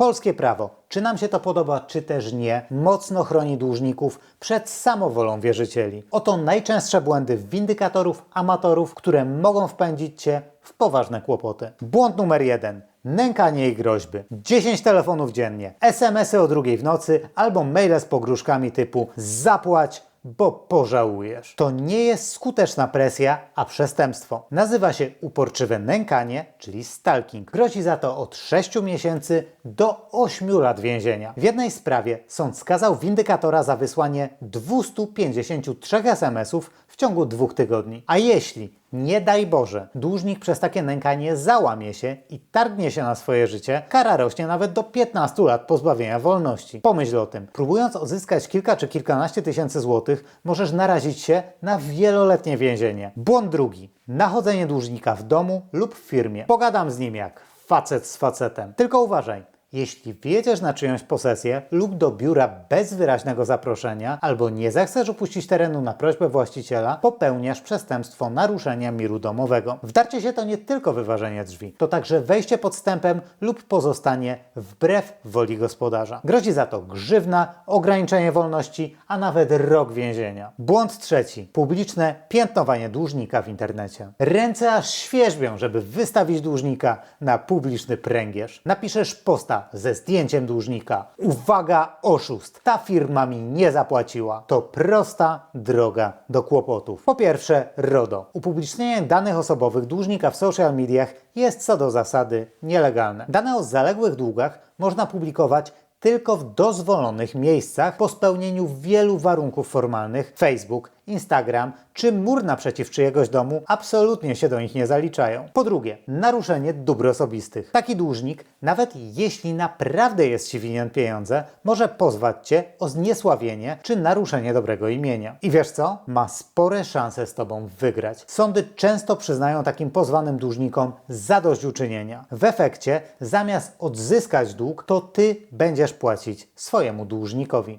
Polskie prawo, czy nam się to podoba, czy też nie, mocno chroni dłużników przed samowolą wierzycieli. Oto najczęstsze błędy windykatorów, amatorów, które mogą wpędzić Cię w poważne kłopoty. Błąd numer jeden. Nękanie i groźby. 10 telefonów dziennie, SMS-y o drugiej w nocy albo maile z pogróżkami typu zapłać, bo pożałujesz. To nie jest skuteczna presja, a przestępstwo. Nazywa się uporczywe nękanie, czyli stalking. Grozi za to od 6 miesięcy do 8 lat więzienia. W jednej sprawie sąd skazał windykatora za wysłanie 253 SMS-ów w ciągu dwóch tygodni. A jeśli, nie daj Boże, dłużnik przez takie nękanie załamie się i targnie się na swoje życie, kara rośnie nawet do 15 lat pozbawienia wolności. Pomyśl o tym. Próbując odzyskać kilka czy kilkanaście tysięcy złotych, możesz narazić się na wieloletnie więzienie. Błąd drugi. Nachodzenie dłużnika w domu lub w firmie. Pogadam z nim jak facet z facetem. Tylko uważaj. Jeśli wjedziesz na czyjąś posesję lub do biura bez wyraźnego zaproszenia, albo nie zechcesz opuścić terenu na prośbę właściciela, popełniasz przestępstwo naruszenia miru domowego. Wdarcie się to nie tylko wyważenie drzwi, to także wejście podstępem lub pozostanie wbrew woli gospodarza. Grozi za to grzywna, ograniczenie wolności, a nawet rok więzienia. Błąd trzeci. Publiczne piętnowanie dłużnika w internecie. Ręce aż świerzbią, żeby wystawić dłużnika na publiczny pręgierz. Napiszesz posta ze zdjęciem dłużnika. Uwaga, oszust! Ta firma mi nie zapłaciła. To prosta droga do kłopotów. Po pierwsze, RODO. Upublicznienie danych osobowych dłużnika w social mediach jest co do zasady nielegalne. Dane o zaległych długach można publikować tylko w dozwolonych miejscach po spełnieniu wielu warunków formalnych. Facebook, Instagram czy mur naprzeciw czyjegoś domu absolutnie się do nich nie zaliczają. Po drugie, naruszenie dóbr osobistych. Taki dłużnik, nawet jeśli naprawdę jest Ci winien pieniądze, może pozwać Cię o zniesławienie czy naruszenie dobrego imienia. I wiesz co? Ma spore szanse z Tobą wygrać. Sądy często przyznają takim pozwanym dłużnikom zadośćuczynienia. W efekcie, zamiast odzyskać dług, to Ty będziesz płacić swojemu dłużnikowi.